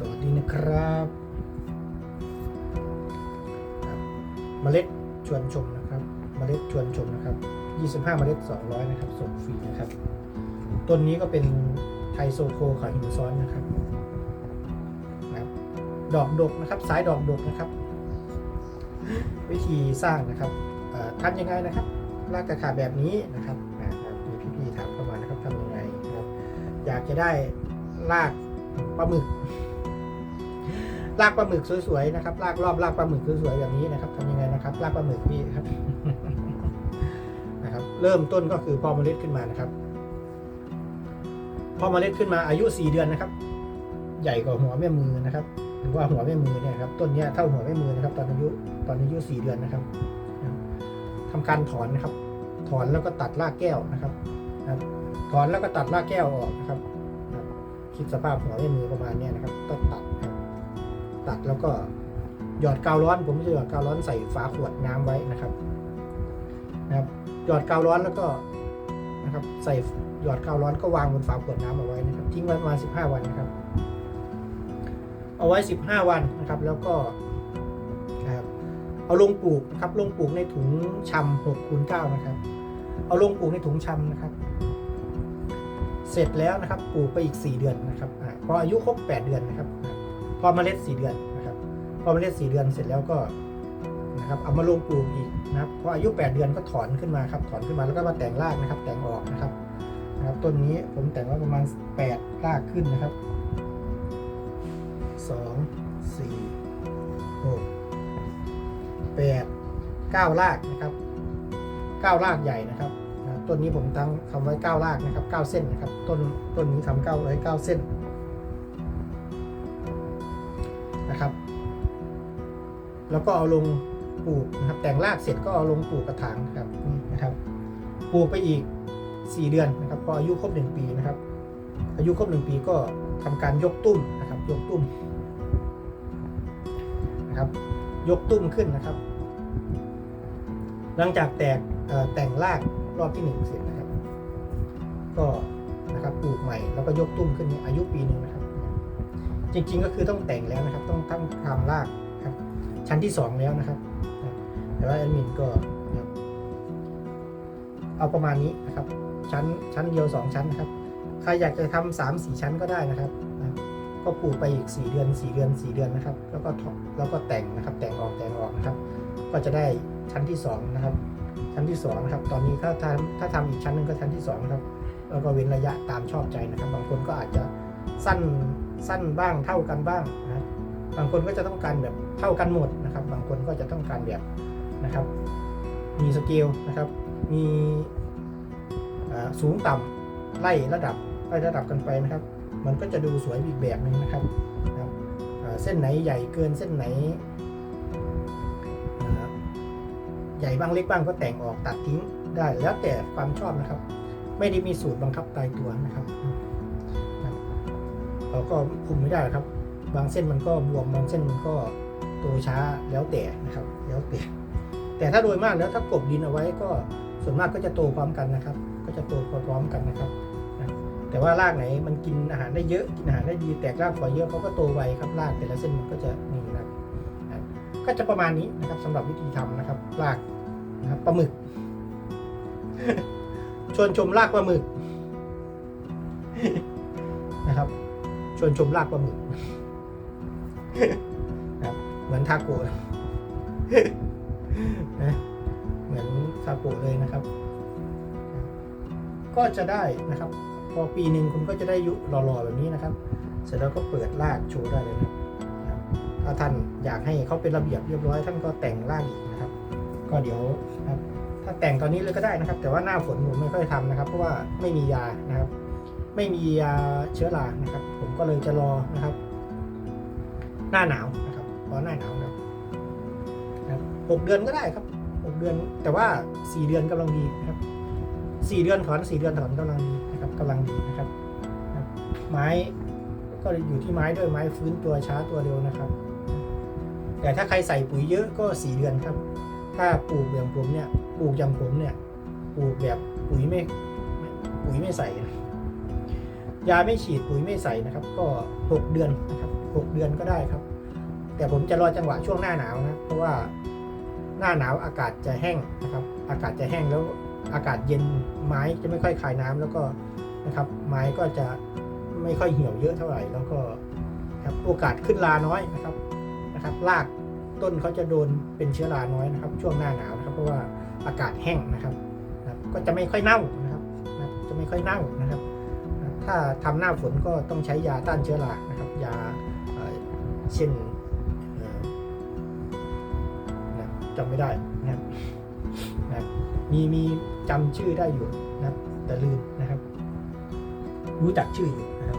สวัสดีนะครับ เมล็ดชวนชมนะครับ เมล็ดชวนชมนะครับ 25 เมล็ด 200 นะครับ ส่งฟรีนะครับ ต้นนี้ก็เป็นไทโซโคขาหินซ้อนนะครับนะครับ ดอกดกนะครับ สายดอกดกนะครับ วิธีสร้างนะครับทำยังไงนะครับรากกระขาแบบนี้นะครับนะครับมีพี่ๆถามเข้ามานะครับทำยังไงนะครับ อยากจะได้รากปลาหมึก รากปลาหมึกสวยๆนะครับรากรอบรากปลาหมึกสวยๆแบบนี้นะครับทำยังไงนะครับรากปลาหมึกพี่ครับนะครับ เริ่มต้นก็คือพอเมล็ดขึ้นมานะครับ พอเมล็ดขึ้นมาอายุ 4 เดือนนะครับ ใหญ่กว่าหัวแม่มือนะครับ หรือว่าหัวแม่มือเนี่ยครับ ต้นเนี้ยเท่าหัวแม่มือนะครับ ตอนอายุตอนอายุ 4 เดือนนะครับทำการถอนนะครับ ถอนแล้วก็ตัดรากแก้วนะครับถอนแล้วก็ตัดรากแก้วออกนะครับคิดสภาพหัวแม่มือประมาณเนี้ยนะครับต้องตัด ตัดแล้วก็หยอดกาวร้อน ผมจะหยอดกาวร้อนใส่ฝาขวดน้ำไว้นะครับนะครับหยอดกาวร้อนแล้วก็นะครับใส่หยอดกาวร้อนก็วางบนฝาขวดน้ำเอาไว้นะครับทิ้งไว้ประมาณ15 วันนะครับ เอาไว้ 15 วันนะครับ แล้วก็นะครับเอาลงปลูกนะครับลงปลูกในถุงชำ6คูณ9นะครับ เอาลงปลูกในถุงชำนะครับ เสร็จแล้วนะครับปลูกไปอีก 4 เดือนนะครับอพออายุครบ 8 เดือนนะครับ พอเมล็ด4เดือนนะครับพอเมล็ด4เดือนเสร็จแล้วก็นะครับเอามาลงปลูกอีกนะครับพออายุ 8 เดือนก็ถอนขึ้นมาครับถอนขึ้นมาแล้วก็มาแต่งรากนะครับ แต่งออกนะครับนะครับต้นนี้ผมแต่งไว้ประมาณ 8 รากขึ้นนะครับ 2 4 6 8 9 รากนะครับ 9 รากใหญ่นะครับต้นนี้ผมตั้งทำไว้เก้ารากนะครับเก้าเส้นนะครับ ต้นต้นนี้ทำเก้าไว้เก้าเส้น แล้วก็เอาลงปลูกนะครับแต่งรากเสร็จก็เอาลงปลูกกระถางนะครับนี่นะครับปลูกไปอีก 4 เดือนนะครับพออายุครบ1ปีนะครับ อายุครบ1ปีก็ทำการยกตุ้มนะครับ ยกตุ้มนะครับ ยกตุ้มขึ้นนะครับ หลังจากแตกเอ่อแต่งรากรอบที่หนึ่งเสร็จนะครับ ก็นะครับปลูกใหม่แล้วก็ยกตุ้มขึ้นอายุปีหนึ่งนะครับ จริงๆก็คือต้องแต่งแล้วนะครับ ต้องต้งทำรากครับ ชั้นที่สองแล้วนะครับ แต่ว่าแอดมินก็เอาประมาณนี้นะครับ ชั้นชั้นเดียวสองชั้นนะครับ ใครอยากจะทำสามสี่ชั้นก็ได้นะครับนะก็ปลูกไปอีกสี่เดือนสี่เดือนสี่เดือนนะครับ แล้วก็แล้วก็แต่งนะครับ แต่งออกแต่งออกนะครับ ก็จะได้ชั้นที่สองนะครับ ชั้นที่สองนะครับ ตอนนี้ถ้าทำถ้าทำอีกชั้นหนึ่งก็ชั้นที่สองนะครับ แล้วก็เว้นระยะตามชอบใจนะครับ บางคนก็อาจจะสั้นสั้นบ้างเท่ากันบ้างนะ บางคนก็จะต้องการแบบเท่ากันหมดนะครับ บางคนก็จะต้องการแบบนะครับ มีสเกลนะครับ มีสูงต่ำไล่ระดับไล่ระดับกันไปนะครับ มันก็จะดูสวยอีกแบบหนึ่งนะครับนะครับเส้นไหนใหญ่เกินเส้นไหนใหญ่บ้างเล็กบ้างก็แต่งออกตัดทิ้งได้แล้วแต่ความชอบนะครับ ไม่ได้มีสูตรบังคับตายตัวนะครับ เราก็คุมไม่ได้ครับ บางเส้นมันก็บวมบางเส้นมันก็โตช้าแล้วแต่นะครับ แล้วแต่แต่ถ้าโดยมากแล้วถ้ากบดินเอาไว้ก็ส่วนมากก็จะโตพร้อมกันนะครับ ก็จะโตพร้อมกันนะครับนะแต่ว่ารากไหนมันกินอาหารได้เยอะกินอาหารได้ดีแตกรากฝอยเยอะเขาก็โตไวครับรากแต่ละเส้นมันก็จะนี่นะครับก็จะประมาณนี้นะครับสำหรับวิธีทำนะครับรากนะครับปลาหมึก ชวนชมรากปลาหมึกนะครับ ชวนชมรากปลาหมึก เหมือนทาโกะนะเหมือนทาโกะเลยนะครับ ก็จะได้นะครับ พอปีหนึ่งคุณก็จะได้ยุหล่อๆแบบนี้นะครับ เสร็จแล้วก็เปิดรากโชว์ได้เลยนะครับถ้าท่านอยากให้เขาเป็นระเบียบเรียบร้อยท่านก็แต่งรากอีกนะครับ ก็เดี๋ยวนะครับ ถ้าแต่งตอนนี้เลยก็ได้นะครับ แต่ว่าหน้าฝนผมไม่ค่อยทำนะครับ เพราะว่าไม่มียานะครับ ไม่มียาเชื้อรานะครับ ผมก็เลยจะรอนะครับ หน้าหนาวนะครับรอหน้าหนาวนะครับหกเดือนก็ได้ครับหกเดือน แต่ว่าสี่เดือนกำลังดีนะครับสี่เดือนถอนสี่เดือนถอนกำลังดีนะครับกำลังดีนะครับไม้ก็อยู่ที่ไม้ด้วยไม้ฟื้นตัวช้าตัวเร็วนะครับ แต่ถ้าใครใส่ปุ๋ยเยอะก็สี่เดือนครับ ถ้าปลูกอย่างผมเนี่ยปลูกอย่างผมเนี่ยปลูกแบบปุ๋ยไม่ไม่ปุ๋ยไม่ใส่นะยาไม่ฉีดปุ๋ยไม่ใส่นะครับ ก็หกเดือนนะครับ หหกเดือนก็ได้ครับ แต่ผมจะรอจังหวะช่วงหน้าหนาวนะเพราะว่าหน้าหนาวอากาศจะแห้งนะครับ อากาศจะแห้งแล้วอากาศเย็นไม้จะไม่ค่อยคายน้ำแล้วก็นะครับไม้ก็จะไม่ค่อยเหี่ยวเยอะเท่าไหร่ แล้วก็ครับโอกาสขึ้นราน้อยนะครับนะครับรากต้นเขาจะโดนเป็นเชื้อราน้อยนะครับ ช่วงหน้าหนาวนะครับ เพราะว่าอากาศแห้งนะครับนะก็จะไม่ค่อยเน่านะครับนะจะไม่ค่อยเน่านะครับ ถ้าทำหน้าฝนก็ต้องใช้ยาต้านเชื้อรานะครับ ยา เช่นนะจำไม่ได้นะครับนะมีมีจำชื่อได้อยู่นะครับแต่ลืมนะครับ รู้จักชื่ออยู่นะครับ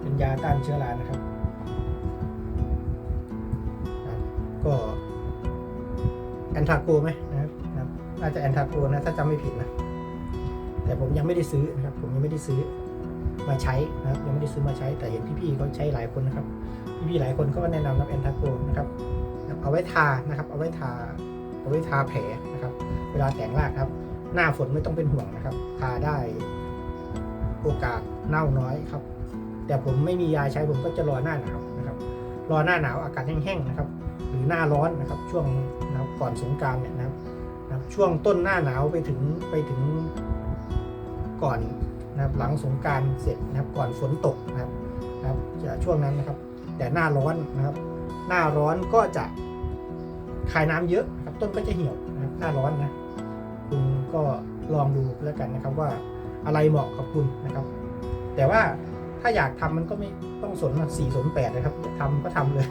เป็นยาต้านเชื้อรานะครับก็แอนทาโกไหมนะครับนะครับน่าจะแอนทาโกนะถ้าจำไม่ผิดนะ แต่ผมยังไม่ได้ซื้อนะครับ ผมยังไม่ได้ซื้อ มาใช้นะครับยังไม่ได้ซื้อมาใช้แต่เห็นพี่ๆเขาใช้หลายคนนะครับ พี่ๆหลายคนก็แนะนำนับแอนทาโกนะครับเอาไว้ทานะครับ เอาไว้ทาเอาไว้ทาแผลนะครับ เวลาแต่งรากครับ หน้าฝนไม่ต้องเป็นห่วงนะครับ ทาได้โอกาสเน่าน้อยครับ แต่ผมไม่มียาใช้ผมก็จะรอหน้าหนาวนะครับ รอหน้าหนาวอากาศแห้งๆนะครับ หรือหน้าร้อนนะครับ ช่วงนะครับก่อนสงกรารเนี่ยนะครับ ช่วงต้นหน้าหนาวไปถึงไปถึงก่อน นะครับหลังสงการเสร็จนะครับก่อนฝนตกนะครับนะครับจะช่วงนั้นนะครับแต่หน้าร้อนนะครับ หน้าร้อนก็จะคายน้ำเยอะครับต้นก็จะเหี่ยวนะครับหน้าร้อนนะคุณก็ลองดูแล้วกันนะครับว่าอะไรเหมาะกับคุณนะครับ แต่ว่าถ้าอยากทำมันก็ไม่ต้องสนสี่สนแปดนะครับอยากทำก็ทำเลย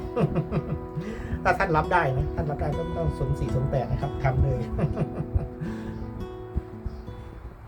ถ้าท่านรับได้นะท่านรับได้ก็ไม่ต้องสนสี่สนแปดนะครับทำเลย